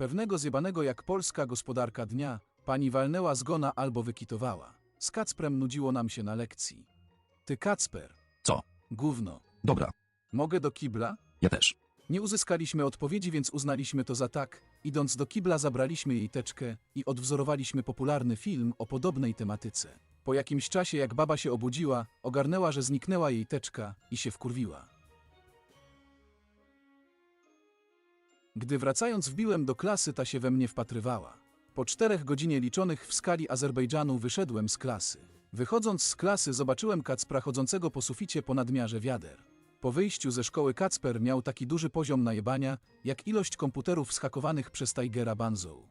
Pewnego zjebanego jak polska gospodarka dnia, pani walnęła zgona albo wykitowała. Z Kacprem nudziło nam się na lekcji. Ty Kacper. Co? Gówno. Dobra, Mogę do kibla? ja też. Nie uzyskaliśmy odpowiedzi, więc uznaliśmy to za tak. Idąc do kibla zabraliśmy jej teczkę i odwzorowaliśmy popularny film o podobnej tematyce. Po jakimś czasie, jak baba się obudziła, ogarnęła, że zniknęła jej teczka i się wkurwiła. Gdy wracając wbiłem do klasy, ta się we mnie wpatrywała. Po czterech godzinie liczonych w skali Azerbejdżanu wyszedłem z klasy. Wychodząc z klasy zobaczyłem Kacpra chodzącego po suficie po nadmiarze wiader. Po wyjściu ze szkoły Kacper miał taki duży poziom najebania, jak ilość komputerów schakowanych przez Tigera Banzą.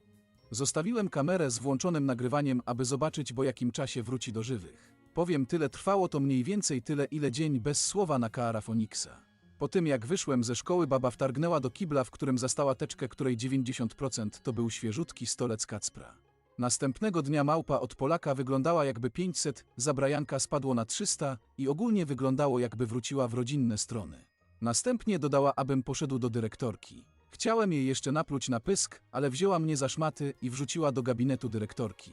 Zostawiłem kamerę z włączonym nagrywaniem, aby zobaczyć, po jakim czasie wróci do żywych. Powiem tyle, trwało to mniej więcej tyle, ile dzień bez słowa na Kaara Foniksa. Po tym jak wyszłem ze szkoły, baba wtargnęła do kibla, w którym zastała teczkę, której 90% to był świeżutki stolec Kacpra. Następnego dnia małpa od Polaka wyglądała jakby 500, za Brajanka spadło na 300 i ogólnie wyglądało jakby wróciła w rodzinne strony. Następnie dodała, abym poszedł do dyrektorki. Chciałem jej jeszcze napluć na pysk, ale wzięła mnie za szmaty i wrzuciła do gabinetu dyrektorki.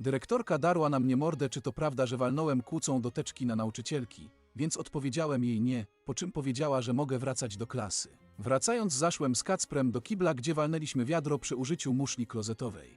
Dyrektorka darła na mnie mordę, czy to prawda, że walnąłem kłócą do teczki na nauczycielki, więc odpowiedziałem jej nie, po czym powiedziała, że mogę wracać do klasy. Wracając zaszłem z Kacprem do kibla, gdzie walnęliśmy wiadro przy użyciu muszli klozetowej.